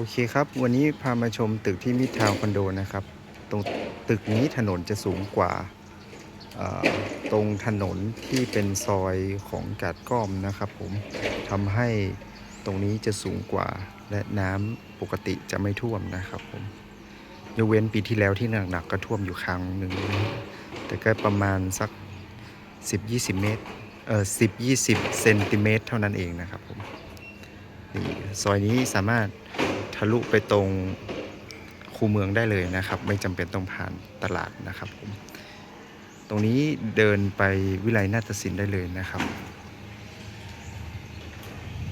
โอเคครับ วันนี้พามาชมตึกที่มิตรทาวน์คอนโดนะครับ ตรงตึกนี้ถนนจะสูงกว่าตรงถนนที่เป็นซอยของกาดก้อมนะครับผมทำให้ตรงนี้จะสูงกว่า และน้ำปกติจะไม่ท่วมนะครับผมยกเว้นปีที่แล้วที่หนักๆก็ท่วมอยู่ครั้งหนึ่งแต่ก็ประมาณสัก 10-20 เมตรเออ10-20 เซนติเมตรเท่านั้นเองนะครับผมซอยนี้สามารถะลุไปตรงคูเมืองได้เลยนะครับ ไม่จำเป็นต้องผ่านตลาดนะครับผมตรงนี้เดินไปวิไลนาฏศิลป์ได้เลยนะครับ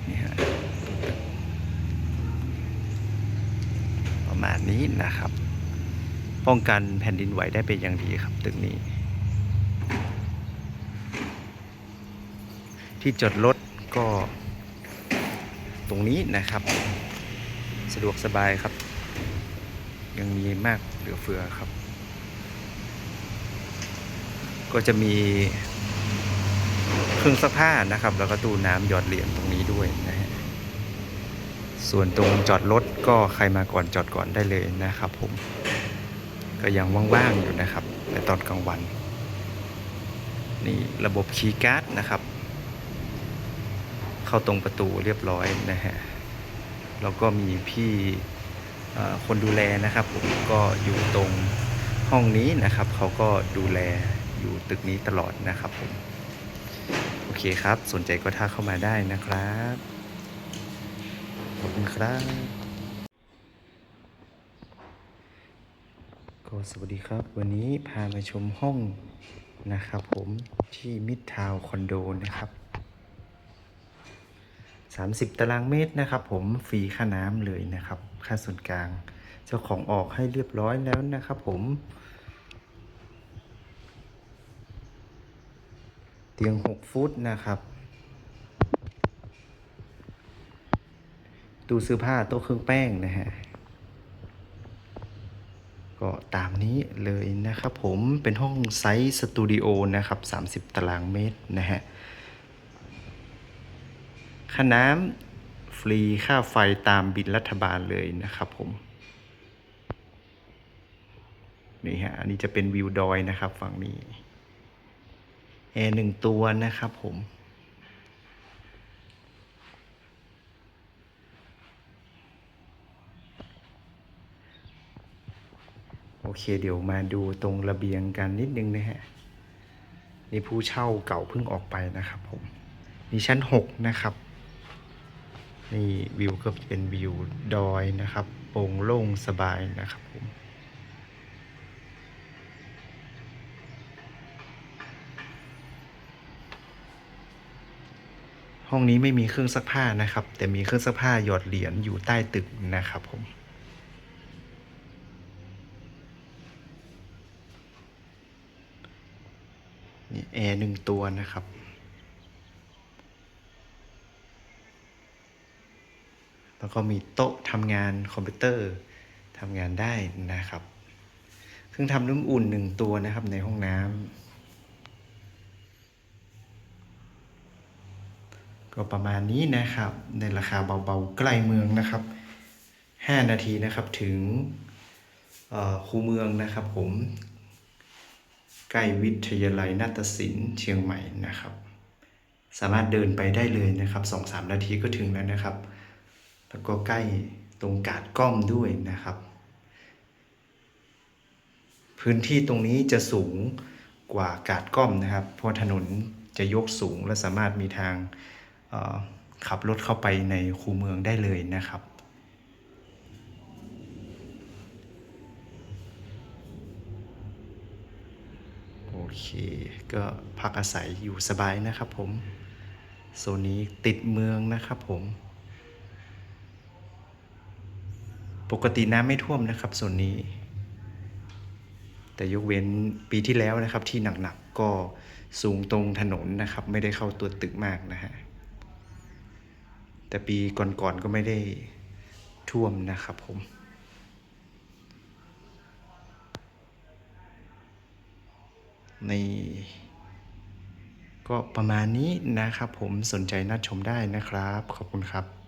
นี่ฮะประมาณนี้นะครับ ป้องกันแผ่นดินไหวได้เป็นอย่างดีครับตึกนี้ ที่จอดรถก็ตรงนี้นะครับ สะดวกสบายครับ ยังมีมากเหลือเฟือครับ ก็จะมีเครื่องซักผ้านะครับ แล้วก็ตู้น้ำหยอดเหรียญตรงนี้ด้วยนะฮะส่วนตรงจอดรถก็ใครมาก่อนจอดก่อนได้เลยนะครับผม ก็ยังว่างๆอยู่นะครับ ในตอนกลางวัน นี่ระบบคีย์การ์ดนะครับ เข้าตรงประตูเรียบร้อยนะฮะ แล้วก็มีพี่คนดูแลนะครับผมก็อยู่ตรงห้องนี้นะครับ เขาก็ดูแลอยู่ตึกนี้ตลอดนะครับผมโอเคครับ สนใจก็ทักเข้ามาได้นะครับขอบคุณครับก็สวัสดีครับ วันนี้พามาชมห้องนะครับผมที่มิดทาวคอนโดนะครับ 30 ตารางเมตรนะครับ ผมฟรีค่าน้ำเลยนะครับ ค่าส่วนกลาง เจ้าของออกให้เรียบร้อยแล้วนะครับผม เตียง 6 ฟุตนะครับตู้เสื้อผ้าโต๊ะเครื่องแป้งนะฮะก็ตามนี้เลยนะครับผมเป็นห้องไซส์สตูดิโอนะครับ 30 ตารางเมตรนะฮะ ค่าน้ำฟรีค่าไฟตามบินรัฐบาลเลยนะครับผม นี่ฮะ อันนี้จะเป็นวิวดอยนะครับ ฝั่งนี้ แอร์หนึ่งตัวนะครับผมโอเคเดี๋ยวมาดูตรงระเบียงกันนิดนึงนะฮะนี่ผู้เช่าเก่าเพิ่งออกไปนะครับผมนี่ชั้นหกนะครับ นี่วิวก็เป็นวิวดอยนะครับโปร่งโล่งสบายนะครับผมห้องนี้ไม่มีเครื่องซักผ้านะครับ แต่มีเครื่องซักผ้าหยอดเหรียญอยู่ใต้ตึกนะครับผมนี่แอร์หนึ่งตัวนะครับ แล้วก็มีโต๊ะทำงานคอมพิวเตอร์ทำงานได้นะครับ เครื่องทำน้ำอุ่นหนึ่งตัวนะครับในห้องน้ำก็ประมาณนี้นะครับ ในราคาเบาๆใกล้เมืองนะครับ 5 นาทีนะครับถึงคูเมืองนะครับผมใกล้วิทยาลัยนาฏศิลป์เชียงใหม่นะครับ สามารถเดินไปได้เลยนะครับสองสามนาทีก็ถึงแล้วนะครับ แล้วก็ใกล้ตรงกาดก้อมด้วยนะครับ พื้นที่ตรงนี้จะสูงกว่ากาดก้อมนะครับ เพราะถนนจะยกสูงและสามารถมีทางขับรถเข้าไปในคูเมืองได้เลยนะครับ โอเค ก็พักอาศัยอยู่สบายนะครับผม โซนนี้ติดเมืองนะครับผม ปกติน้ำไม่ท่วมนะครับโซนนี้ แต่ยกเว้นปีที่แล้วนะครับที่หนักๆก็สูงตรงถนนนะครับ ไม่ได้เข้าตัวตึกมากนะฮะแต่ปีก่อนๆก็ไม่ได้ท่วมนะครับผมในก็ประมาณนี้นะครับผมสนใจน่าชมได้นะครับ ขอบคุณครับ